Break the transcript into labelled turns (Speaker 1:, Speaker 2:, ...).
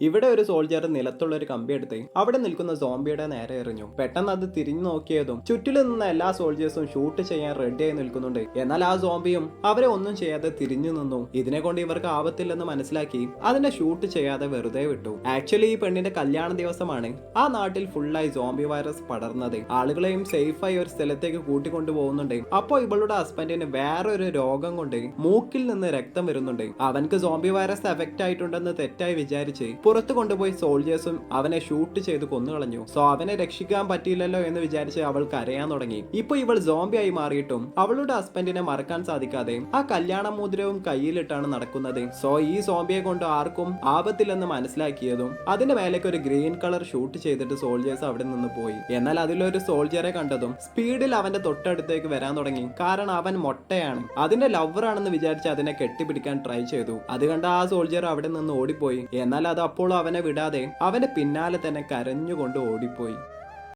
Speaker 1: ഇവിടെ ഒരു സോൾജർ നിലത്തുള്ള ഒരു കമ്പി എടുത്ത് അവിടെ നിൽക്കുന്ന സോംബിയുടെ നേരെ എറിഞ്ഞു. പെട്ടെന്ന് അത് തിരിഞ്ഞു നോക്കിയതും ചുറ്റിലും നിന്ന എല്ലാ സോൾജേഴ്സും ഷൂട്ട് ചെയ്യാൻ റെഡിയായി നിൽക്കുന്നുണ്ട്. എന്നാൽ ആ സോംബിയും അവരെ ഒന്നും ചെയ്യാതെ തിരിഞ്ഞു നിന്നു. ഇതിനെ കൊണ്ട് ഇവർക്ക് ആപത്തില്ലെന്ന് മനസ്സിലാക്കി അതിനെ ഷൂട്ട് ചെയ്യാതെ വെറുതെ വിട്ടു. ആക്ച്വലി ഈ പെണ്ണിന്റെ കല്യാണ ദിവസമാണ് ആ നാട്ടിൽ ഫുള്ളായി സോംബി വൈറസ് പടർന്നത്. ആളുകളെയും സേഫായി ഒരു സ്ഥലത്തേക്ക് കൂട്ടിക്കൊണ്ടു പോകുന്നുണ്ട്. അപ്പോൾ ഇവളുടെ ഹസ്ബൻഡിന് ഒരു രോഗം കൊണ്ട് മൂക്കിൽ നിന്ന് രക്തം വരുന്നുണ്ട്. അവൻക്ക് സോംബി വൈറസ് എഫക്റ്റ് ആയിട്ടുണ്ടെന്ന് തെറ്റായി വിചാരിച്ച് പുറത്തു കൊണ്ടുപോയി സോൾജേഴ്സും അവനെ ഷൂട്ട് ചെയ്ത് കൊന്നുകളഞ്ഞു. സോ അവനെ രക്ഷിക്കാൻ പറ്റിയില്ലല്ലോ എന്ന് വിചാരിച്ച് അവൾ കരയാൻ തുടങ്ങി. ഇപ്പൊ ഇവൾ സോംബി ആയി മാറിയിട്ടും അവളുടെ ഹസ്ബൻഡിനെ മറക്കാൻ സാധിക്കാതെ ആ കല്യാണ മോതിരവും കയ്യിലിട്ടാണ് നടക്കുന്നത്. സോ ഈ സോംബിയെ കൊണ്ട് ആർക്കും ആപത്തില്ലെന്ന് മനസ്സിലാക്കിയതും അതിന്റെ മേലേക്ക് ഒരു ഗ്രീൻ കളർ ഷൂട്ട് ചെയ്തിട്ട് സോൾജേഴ്സ് അവിടെ നിന്ന് പോയി. എന്നാൽ അതിലൊരു സോൾജറെ കണ്ടതും സ്പീഡിൽ അവന്റെ തൊട്ടടുത്തേക്ക് വരാൻ തുടങ്ങി. കാരണം അവൻ മൊട്ടയാണ്. അതിന്റെ ലവറാണെന്ന് വിചാരിച്ച് അതിനെ കെട്ടിപ്പിടിക്കാൻ ട്രൈ ചെയ്തു. അത് കണ്ട ആ സോൾജർ അവിടെ നിന്ന് ഓടിപ്പോയി. എന്നാൽ അത് അപ്പോൾ അവനെ വിടാതെ അവന്റെ പിന്നാലെ തന്നെ കരഞ്ഞുകൊണ്ട് ഓടിപ്പോയി.